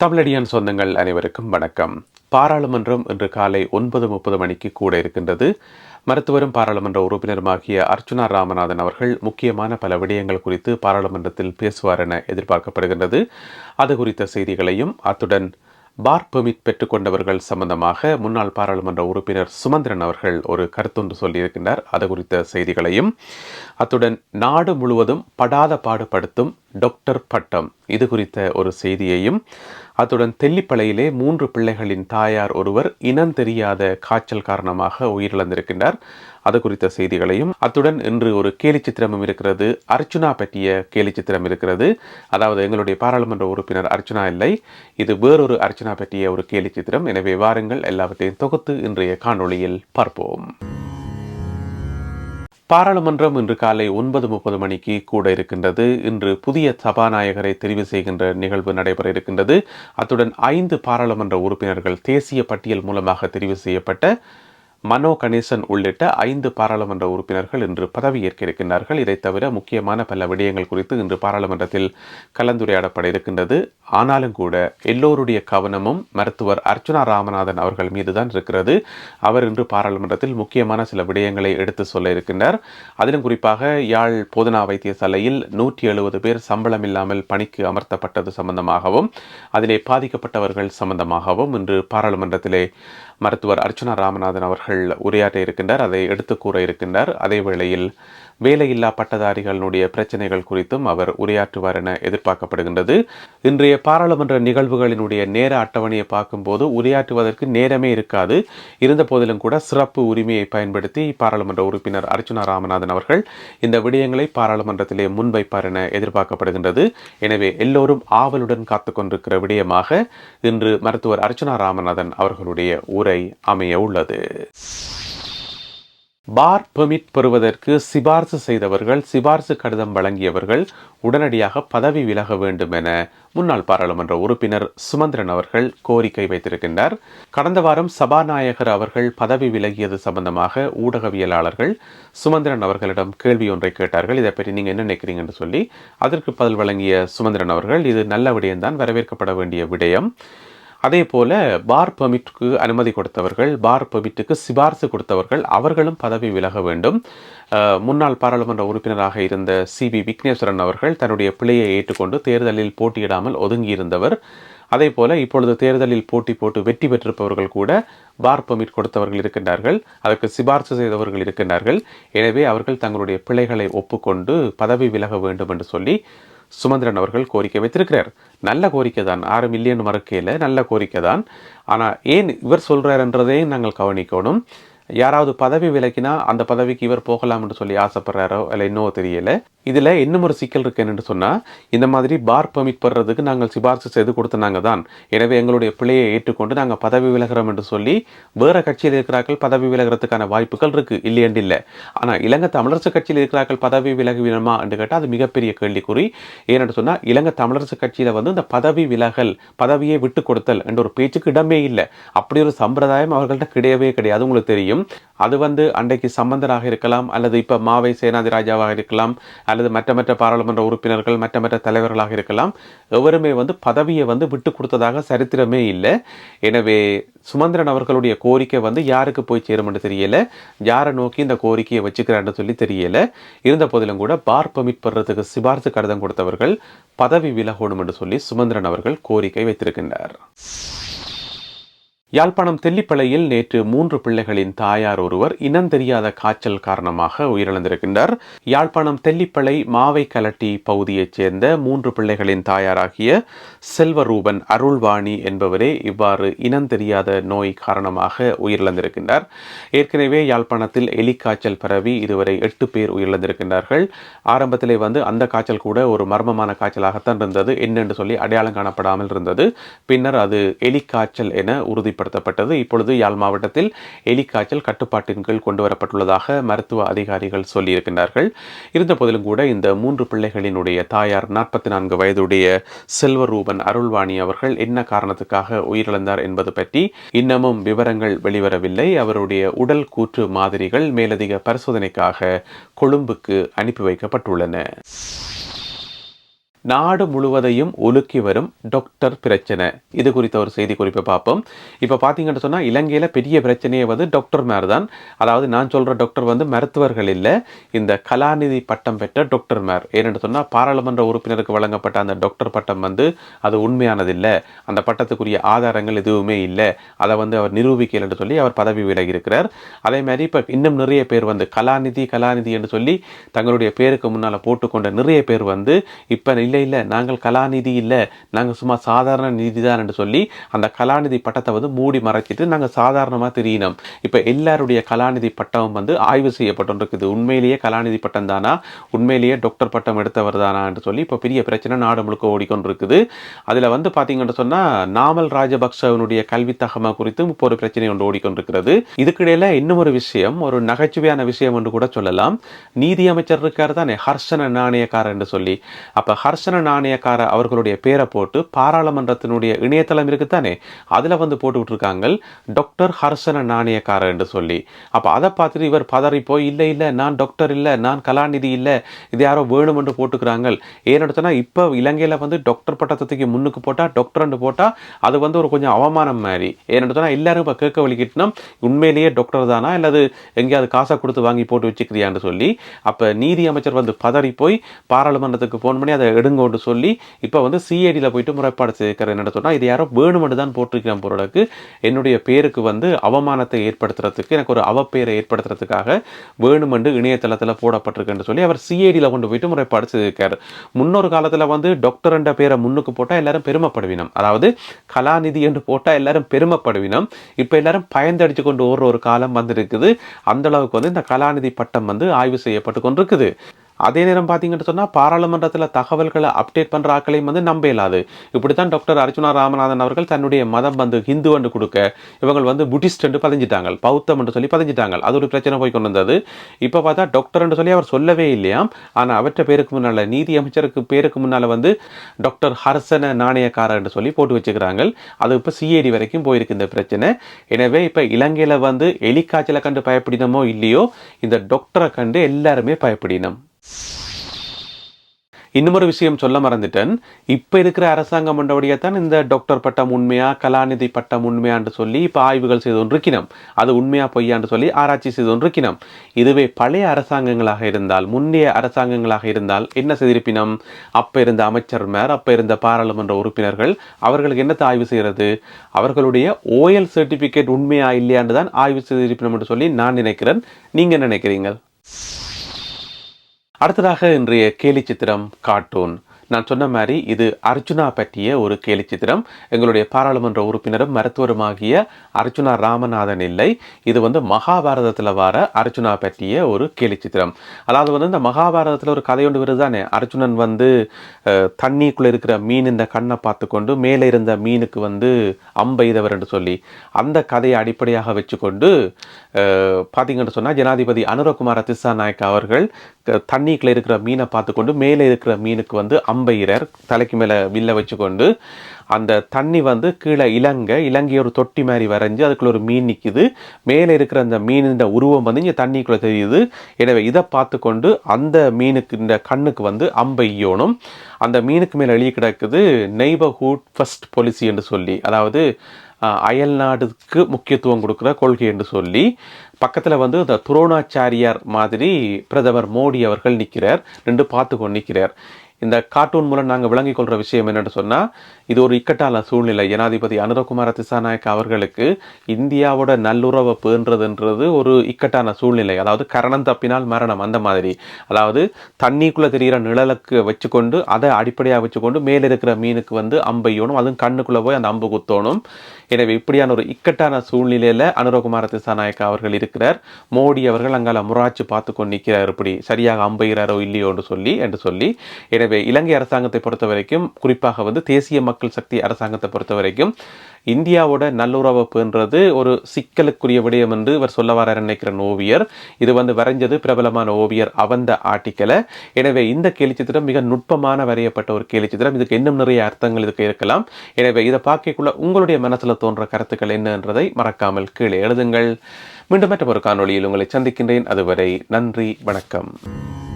தமிழடியான் சொந்தங்கள் அனைவருக்கும் வணக்கம். பாராளுமன்றம் இன்று காலை ஒன்பது முப்பது மணிக்கு கூட இருக்கின்றது. மருத்துவரும் பாராளுமன்ற உறுப்பினருமாகிய அர்ச்சுனா ராமநாதன் அவர்கள் முக்கியமான பல விடயங்கள் குறித்து பாராளுமன்றத்தில் பேசுவார் என எதிர்பார்க்கப்படுகின்றது. அது குறித்த செய்திகளையும் அத்துடன் பார் பெர்மிட் பெற்றுக்கொண்டவர்கள் சம்பந்தமாக முன்னாள் பாராளுமன்ற உறுப்பினர் சுமந்திரன் அவர்கள் ஒரு கருத்தொன்று சொல்லியிருக்கின்றார். அது குறித்த செய்திகளையும் அத்துடன் நாடு முழுவதும் படாத பாடுபடுத்தும் டாக்டர் பட்டம் இது குறித்த ஒரு செய்தியையும் அத்துடன் தெல்லிப்பளையிலே மூன்று பிள்ளைகளின் தாயார் ஒருவர் இனம் தெரியாத காய்ச்சல் காரணமாக உயிரிழந்திருக்கின்றார். அது குறித்த செய்திகளையும் அத்துடன் இன்று ஒரு கேலி சித்திரமும் இருக்கிறது. அர்ச்சுனா பற்றிய கேலி சித்திரம் இருக்கிறது. அதாவது எங்களுடைய பாராளுமன்ற உறுப்பினர் அர்ச்சுனா இல்லை. இது வேறொரு அர்ச்சுனா பற்றிய ஒரு கேலி சித்திரம். எனவே வாருங்கள் எல்லாவற்றையும் தொகுத்து இன்றைய காணொளியில் பார்ப்போம். பாராளுமன்றம் இன்று காலை ஒன்பது முப்பது மணிக்கு கூட இருக்கின்றது. இன்று புதிய சபாநாயகரை தெரிவு செய்கின்ற நிகழ்வு நடைபெற இருக்கின்றது. அத்துடன் ஐந்து பாராளுமன்ற உறுப்பினர்கள் தேசிய பட்டியல் மூலமாக தெரிவு செய்யப்பட்ட மனோ கணேசன் உள்ளிட்ட ஐந்து பாராளுமன்ற உறுப்பினர்கள் இன்று பதவியேற்க இருக்கின்றார்கள். இதைத் தவிர முக்கியமான பல விடயங்கள் குறித்து இன்று பாராளுமன்றத்தில் கலந்துரையாடப்பட இருக்கின்றது. ஆனாலும் கூட எல்லோருடைய கவனமும் மருத்துவர் அர்ச்சுனா ராமநாதன் அவர்கள் மீதுதான் இருக்கிறது. அவர் இன்று பாராளுமன்றத்தில் முக்கியமான சில விடயங்களை எடுத்து சொல்ல இருக்கின்றார். அதிலும் குறிப்பாக யாழ் போதனா வைத்தியசாலையில் நூற்றி எழுபது பேர் சம்பளம் இல்லாமல் பணிக்கு அமர்த்தப்பட்டது சம்பந்தமாகவும் அதிலே பாதிக்கப்பட்டவர்கள் சம்பந்தமாகவும் இன்று பாராளுமன்றத்திலே மருத்துவர் அர்ச்சனா ராமநாதன் அவர்கள் உரையாற்ற இருக்கின்றார் அதை எடுத்து கூற இருக்கின்றார். அதே வேளையில் வேலையில்லா பட்டதாரிகளுடைய பிரச்சனைகள் குறித்தும் அவர் உரையாற்றுவார் என எதிர்பார்க்கப்படுகின்றது. இன்றைய பாராளுமன்ற நிகழ்வுகளினுடைய நேர அட்டவணையை பார்க்கும்போது உரையாற்றுவதற்கு நேரமே இருக்காது. இருந்த போதிலும் கூட சிறப்பு உரிமையை பயன்படுத்தி பாராளுமன்ற உறுப்பினர் அர்ச்சுனா ராமநாதன் அவர்கள் இந்த விடயங்களை பாராளுமன்றத்திலே முன்வைப்பார் என எதிர்பார்க்கப்படுகின்றது. எனவே எல்லோரும் ஆவலுடன் காத்து கொண்டிருக்கிற விடயமாக இன்று மருத்துவர் அர்ச்சுனா ராமநாதன் அவர்களுடைய உரை அமைய உள்ளது. பார் பெர்மிட் பெறுவதற்கு சிபார்சு செய்தவர்கள் சிபார்சு கடிதம் வழங்கியவர்கள் உடனடியாக பதவி விலக வேண்டும் என முன்னாள் பாராளுமன்ற உறுப்பினர் சுமந்திரன் அவர்கள் கோரிக்கை வைத்திருக்கின்றார். கடந்த வாரம் சபாநாயகர் அவர்கள் பதவி விலகியது சம்பந்தமாக ஊடகவியலாளர்கள் சுமந்திரன் அவர்களிடம் கேள்வி ஒன்றை கேட்டார்கள். இதை பற்றி நீங்கள் என்ன நினைக்கிறீங்கன்னு சொல்லி அதற்கு பதில் வழங்கிய சுமந்திரன் அவர்கள் இது நல்ல விடயம்தான் வரவேற்கப்பட வேண்டிய விடயம். அதே போல் பார் பெர்மிட்டுக்கு அனுமதி கொடுத்தவர்கள் பார் பெர்மிட்டுக்கு சிபார்சு கொடுத்தவர்கள் அவர்களும் பதவி விலக வேண்டும். முன்னாள் பாராளுமன்ற உறுப்பினராக இருந்த சி பி விக்னேஸ்வரன் அவர்கள் தன்னுடைய பிழையை ஏற்றுக்கொண்டு தேர்தலில் போட்டியிடாமல் ஒதுங்கியிருந்தவர். அதே போல இப்பொழுது தேர்தலில் போட்டி போட்டு வெற்றி பெற்றிருப்பவர்கள் கூட பார் பெர்மிட் கொடுத்தவர்கள் இருக்கின்றார்கள். அதற்கு சிபார்சு செய்தவர்கள் இருக்கின்றார்கள். எனவே அவர்கள் தங்களுடைய பிழைகளை ஒப்புக்கொண்டு பதவி விலக வேண்டும் என்று சொல்லி சுமந்திரன் அவர்கள் கோரிக்கை வைத்திருக்கிறார். நல்ல கோரிக்கை தான். ஆறு மில்லியன் மறுக்கையில் நல்ல கோரிக்கை தான். ஆனால் ஏன் இவர் சொல்கிறாருன்றதையும் நாங்கள் கவனிக்கணும். யாராவது பதவி விலக்கினா அந்த பதவிக்கு இவர் போகலாம் என்று சொல்லி ஆசைப்படுறாரோ இல்லை இன்னோ தெரியல. இதில் இன்னும் ஒரு சிக்கல் இருக்கு என்னென்னு சொன்னால் இந்த மாதிரி பார் பெர்மிட் பெறதுக்கு நாங்கள் சிபார்சு செய்து கொடுத்தனாங்க தான். எனவே எங்களுடைய பிள்ளையை ஏற்றுக்கொண்டு நாங்கள் பதவி விலகிறோம் என்று சொல்லி வேறு கட்சியில் இருக்கிறார்கள் பதவி விலகிறதுக்கான வாய்ப்புகள் இருக்குது இல்லையண்டு இல்லை. ஆனால் இலங்கை தமிழரசு கட்சியில் இருக்கிறார்கள் பதவி விலகுவினமா என்று கேட்டால் அது மிகப்பெரிய கேள்விக்குறி. ஏனென்று சொன்னால் இலங்கை தமிழரசு கட்சியில் வந்து இந்த பதவி விலகல் பதவியை விட்டு கொடுத்தல் என்ற ஒரு பேச்சுக்கு இடமே இல்லை. அப்படி ஒரு சம்பிரதாயம் அவர்கள்ட்ட கிடையவே கிடையாது உங்களுக்கு தெரியும். அது வந்து அன்றைக்கு சம்பந்தராக இருக்கலாம் அல்லது இப்போ மாவை சேனாதி ராஜாவாக இருக்கலாம் அல்லது மற்ற மற்ற பாராளுமன்ற உறுப்பினர்கள் மற்ற மற்ற தலைவர்களாக இருக்கலாம். எவருமே வந்து பதவியை வந்து விட்டு கொடுத்ததாக சரித்திரமே இல்லை. எனவே சுமந்திரன் அவர்களுடைய கோரிக்கை வந்து யாருக்கு போய் சேரும்னு தெரியல. யாரை நோக்கி இந்த கோரிக்கையை வச்சுக்கிறான்னு சொல்லி தெரியல. இருந்த போதிலும் கூட பார் பமிட் பெறதுக்கு சிபார்சு கடிதம் கொடுத்தவர்கள் பதவி விலகணும் என்று சொல்லி சுமந்திரன் அவர்கள் கோரிக்கை வைத்திருக்கின்றார். யாழ்ப்பாணம் தெல்லிப்பளையில் நேற்று மூன்று பிள்ளைகளின் தாயார் ஒருவர் இனம் தெரியாத காய்ச்சல் காரணமாக உயிரிழந்திருக்கின்றார். யாழ்ப்பாணம் தெல்லிப்பளை மாவை கலட்டி பகுதியைச் சேர்ந்த மூன்று பிள்ளைகளின் தாயாராகிய செல்வரூபன் அருள்வாணி என்பவரே இவ்வாறு இனந்தெரியாத நோய் காரணமாக உயிரிழந்திருக்கின்றார். ஏற்கனவே யாழ்ப்பாணத்தில் எலிக்காய்ச்சல் பரவி இதுவரை எட்டு பேர் உயிரிழந்திருக்கின்றார்கள். ஆரம்பத்திலே வந்து அந்த காய்ச்சல் கூட ஒரு மர்மமான காய்ச்சலாகத்தான் இருந்தது. என்னென்று சொல்லி அடையாளம் காணப்படாமல் இருந்தது. பின்னர் அது எலிக்காய்ச்சல் என உறுதி உறுதிப்படுத்தப்பட்டது இப்பொழுது யாழ் மாவட்டத்தில் எலிக்காய்ச்சல் கட்டுப்பாட்டின் கீழ் கொண்டு வரப்பட்டுள்ளதாக மருத்துவ அதிகாரிகள் சொல்லியிருக்கின்றார்கள். இருந்தபோதிலும் கூட இந்த மூன்று பிள்ளைகளினுடைய தாயார் நாற்பத்தி நான்கு வயதுடைய செல்வரூபன் அருள்வாணி அவர்கள் என்ன காரணத்துக்காக உயிரிழந்தார் என்பது பற்றி இன்னமும் விவரங்கள் வெளிவரவில்லை. அவருடைய உடல் கூற்று மாதிரிகள் மேலதிக பரிசோதனைக்காக கொழும்புக்கு அனுப்பி வைக்கப்பட்டுள்ளன. நாடு முழுவதையும் ஒலுக்கி வரும் டாக்டர் பிரச்சனை. இது குறித்த ஒரு செய்தி குறிப்பை பார்ப்போம். இப்போ பார்த்தீங்கன்னு சொன்னால் இலங்கையில் பெரிய பிரச்சனையே வந்து டாக்டர் மேர் தான் அதாவது நான் சொல்கிற டாக்டர் வந்து மருத்துவர்கள் இல்லை. இந்த கலாநிதி பட்டம் பெற்ற டாக்டர் மேர். ஏனென்று சொன்னால் பாராளுமன்ற உறுப்பினருக்கு வழங்கப்பட்ட அந்த டாக்டர் பட்டம் வந்து அது உண்மையானதில்லை அந்த பட்டத்துக்குரிய ஆதாரங்கள் எதுவுமே இல்லை. அதை வந்து அவர் நிரூபிக்கலைன்னு சொல்லி அவர் பதவி விலகி இருக்கிறார் அதே மாதிரி இப்போ இன்னும் நிறைய பேர் வந்து கலாநிதி கலாநிதி என்று சொல்லி தங்களுடைய பேருக்கு முன்னால் போட்டுக்கொண்ட நிறைய பேர் வந்து இப்போ இல்லை இல்லை இல்லை. நாங்கள் கலாநிதி இல்லை. நாங்கள் சும்மா சாதாரண நிதி தான் என்று சொல்லி அந்த கலாநிதி பட்டத்தை வந்து மூடி மறைச்சிட்டு நாங்கள் சாதாரணமாக தெரியணும் இப்போ எல்லாருடைய கலாநிதி பட்டம் வந்து ஆய்வு செய்யப்பட்டிருக்குது. உண்மையிலேயே கலாநிதி பட்டம் தானா? உண்மையிலேயே டாக்டர் பட்டம் எடுத்தவர் தானா என்று சொல்லி இப்போ பெரிய பிரச்சனை நாடு முழுக்க ஓடிக்கொண்டிருக்குது. அதில் வந்து பார்த்தீங்கன்னு சொன்னால் நாமல் ராஜபக்சவனுடைய கல்வி தகமை குறித்து இப்போ ஒரு பிரச்சனை ஒன்று ஓடிக்கொண்டிருக்கிறது. இதுக்கிடையில் இன்னும் ஒரு விஷயம் ஒரு நகைச்சுவையான விஷயம் என்று கூட சொல்லலாம். நீதி அமைச்சர் இருக்கார் தானே? ஹர்ஷன நாணயக்காரர் என்று சொல்லி. அப்போ ஹர்ஷ தர்ஷன நாணயக்கார அவர்களுடைய பேரை போட்டு பாராளுமன்றத்தினுடைய இணையதளம் இருக்குத்தானே அதில் வந்து போட்டு விட்டுருக்காங்க டாக்டர் ஹர்ஷன நாணயக்கார என்று சொல்லி. அப்போ அதை பார்த்துட்டு இவர் பதறி போய் இல்லை இல்லை நான் டாக்டர் இல்லை நான் கலாநிதி இல்லை இது யாரோ வேணும் என்று போட்டுக்கிறாங்க ஏன்னு இப்போ இலங்கையில் வந்து டாக்டர் பட்டத்துக்கு முன்னுக்கு போட்டால் டாக்டர்னு போட்டால் அது வந்து ஒரு கொஞ்சம் அவமானம் மாதிரி. ஏன்னு எல்லாரும் இப்போ கேட்க வலிக்கிட்டோம். உண்மையிலேயே டாக்டர் தானா? அல்லது எங்கேயாவது காசை கொடுத்து வாங்கி போட்டு வச்சுக்கிறியான்னு சொல்லி. அப்போ நீதி அமைச்சர் வந்து பதறி போய் பாராளுமன்றத்துக்கு ஃபோன் பண்ணி அதை எடுங்கோன்னு சொல்லி இப்போ வந்து சிஐடியில் போயிட்டு முறைப்பாடு செய்கிற என்ன சொன்னால் இது யாரோ வேணுமென்று தான் போட்டிருக்கிறேன் பொருளுக்கு என்னுடைய பேருக்கு வந்து அவமானத்தை ஏற்படுத்துறதுக்கு எனக்கு ஒரு அவப்பேரை ஏற்படுத்துறதுக்காக வேணுமென்று இணையதளத்தில் போடப்பட்டிருக்குன்னு சொல்லி அவர் சிஐடியில் கொண்டு போயிட்டு முறைப்பாடு செய்திருக்காரு. முன்னொரு காலத்தில் வந்து டாக்டர் என்ற பேரை முன்னுக்கு போட்டால் எல்லாரும் பெருமைப்படுவினம். அதாவது கலாநிதி என்று போட்டால் எல்லாரும் பெருமைப்படுவினம். இப்போ எல்லாரும் பயந்தடிச்சு கொண்டு ஓடுற ஒரு காலம் வந்திருக்குது. அந்த அளவுக்கு வந்து இந்த கலாநிதி பட்டம் வந்து ஆய்வு செய்யப்பட்டு கொண்டிருக்குது. அதே நேரம் பார்த்தீங்கன்னு சொன்னால் பாராளுமன்றத்தில் தகவல்களை அப்டேட் பண்ணுற ஆக்களையும் வந்து நம்ப இயலாது இப்படி தான் டாக்டர் அர்ஜுனா ராமநாதன் அவர்கள் தன்னுடைய மதம் வந்து ஹிந்து என்று கொடுக்க இவங்க வந்து புட்டிஸ்ட் என்று பதிஞ்சிட்டாங்க. பௌத்தம் என்று சொல்லி பதிஞ்சிட்டாங்க. அது ஒரு பிரச்சனை போய் கொண்டு வந்தது. இப்போ பார்த்தா டாக்டர் என்று சொல்லி அவர் சொல்லவே இல்லையாம். ஆனால் அவற்ற பேருக்கு முன்னால் நீதி அமைச்சருக்கு பேருக்கு முன்னால் வந்து டாக்டர் ஹர்சன நாணயக்காரர் என்று சொல்லி போட்டு வச்சுக்கிறாங்க அது இப்போ சிஏடி வரைக்கும் போயிருக்கு இந்த பிரச்சனை. எனவே இப்போ இலங்கையில் வந்து எலிக்காய்ச்சலை கண்டு பயப்படினமோ இல்லையோ இந்த டாக்டரை கண்டு எல்லாருமே பயப்படினோம். இன்னொரு விஷயம் சொல்ல மறந்துட்டேன். இப்போ இருக்கிற அரசாங்கம் கொண்டபடியே தான் இந்த டாக்டர் பட்டம் உண்மையா கலாநிதி பட்டம் உண்மையான்னு சொல்லி இப்போ ஆய்வுகள் செய்து கொண்டிருக்கணும் அது உண்மையா பொய்யான்னு சொல்லி ஆராய்ச்சி செய்து கொண்டிருக்கணும் இதுவே பழைய அரசாங்கங்களாக இருந்தால் முன்னைய அரசாங்கங்களாக இருந்தால் என்ன செய்திருப்பினம்? அப்போ இருந்த அமைச்சர் மேர் அப்போ இருந்த பாராளுமன்ற உறுப்பினர்கள் அவர்களுக்கு என்னத்தை ஆய்வு செய்கிறது அவர்களுடைய ஓஎல் சர்டிஃபிகேட் உண்மையா இல்லையான்னு தான் ஆய்வு செய்திருப்பினம் என்று சொல்லி நான் நினைக்கிறேன். நீங்கள் நினைக்கிறீங்க? அடுத்ததாக இன்றைய கேலி சித்திரம் கார்ட்டூன் நான் சொன்ன மாதிரி இது அர்ஜுனா பற்றிய ஒரு கேலி சித்திரம். எங்களுடைய பாராளுமன்ற உறுப்பினரும் மருத்துவருமாகிய அர்ஜுனா ராமநாதன் இல்லை. இது வந்து மகாபாரதத்தில் வர அர்ஜுனா பற்றிய ஒரு கேலி சித்திரம். அதாவது வந்து இந்த மகாபாரதத்தில் ஒரு கதை ஒன்று வருது தானே. அர்ஜுனன் வந்து தண்ணிக்குள்ளே இருக்கிற மீன் இந்த கண்ணை பார்த்து கொண்டு மேலே இருந்த மீனுக்கு வந்து அம்பெய்தவர் என்று சொல்லி அந்த கதையை அடிப்படையாக வச்சுக்கொண்டு பார்த்தீங்கன்னு சொன்னால் ஜனாதிபதி அனுரகுமார திசாநாயக் அவர்கள் தண்ணிக்குள்ளே இருக்கிற மீனை பார்த்துக்கொண்டு மேலே இருக்கிற மீனுக்கு வந்து அம்பையிறர் தலைக்கு மேலே வில்ல வச்சுக்கொண்டு அந்த தண்ணி வந்து கீழே இலங்க இலங்கை ஒரு தொட்டி மாதிரி வரைஞ்சி அதுக்குள்ளே ஒரு மீன் நிற்கிது மேலே இருக்கிற அந்த மீனின் உருவம் வந்து இங்கே தண்ணிக்குள்ளே தெரியுது. எனவே இதை பார்த்துக்கொண்டு அந்த மீனுக்கு இந்த கண்ணுக்கு வந்து அம்பெய்யணும் அந்த மீனுக்கு மேலே எழுதி கிடக்குது நெய்பர்ஹுட் ஃபஸ்ட் பாலிசி என்று சொல்லி அதாவது அயல்நாடுக்கு முக்கியத்துவம் கொடுக்குற கொள்கை என்று சொல்லி பக்கத்தில் வந்து இந்த துரோணாச்சாரியார் மாதிரி பிரதமர் மோடி அவர்கள் நிற்கிறார் நின்று பார்த்து கொண்டு நிற்கிறார் இந்த கார்ட்டூன் மூலம் நாங்கள் விளங்கிக் கொள்கிற விஷயம் என்னென்னு சொன்னால் இது ஒரு இக்கட்டான சூழ்நிலை. ஜனாதிபதி அனுரகுமார திசாநாயக் அவர்களுக்கு இந்தியாவோட நல்லுறவை பேன்றதுன்றது ஒரு இக்கட்டான சூழ்நிலை. அதாவது கரணம் தப்பினால் மரணம் அந்த மாதிரி. அதாவது தண்ணிக்குள்ளே தெரிகிற நிழலுக்கு வச்சுக்கொண்டு அதை அடிப்படையாக வச்சுக்கொண்டு மேலே இருக்கிற மீனுக்கு வந்து அம்பையோணும் அதுவும் கண்ணுக்குள்ளே போய் அந்த அம்பு குத்தோணும் எனவே இப்படியான ஒரு இக்கட்டான சூழ்நிலையில் அனுரகுமார திசாநாயக் அவர்கள் இருக்கிறார். மோடி அவர்கள் அங்கால முராச்சு பார்த்து கொண்டு நிற்கிறார் இப்படி. சரியாக அம்புகிறாரோ இல்லையோன்னு சொல்லி என்று சொல்லி. எனவே இலங்கை அரசாங்கத்தை பொறுத்த வரைக்கும் குறிப்பாக வந்து தேசிய மக்கள் சக்தி அரசாங்கத்தை பொறுத்த வரைக்கும் இந்தியாவோட நல்லுறவுன்றது ஒரு சிக்கலுக்குரிய விடயம் என்று இவர் சொல்ல வர நினைக்கிற ஓவியர். இது வந்து வரைஞ்சது பிரபலமான ஓவியர் அவந்த ஆட்டிக்கலை. எனவே இந்த கேலிச்சித்திரம் மிக நுட்பமான வரையப்பட்ட ஒரு கேலிச்சித்திரம். இதுக்கு இன்னும் நிறைய அர்த்தங்கள் இதுக்கு இருக்கலாம். எனவே இதை பார்க்கக்குள்ள உங்களுடைய மனசில் தோன்ற கருத்துக்கள் என்னன்றதை மறக்காமல் கீழே எழுதுங்கள். மீண்டும் மற்ற ஒரு காணொலியில் உங்களை சந்திக்கின்றேன். அதுவரை நன்றி வணக்கம்.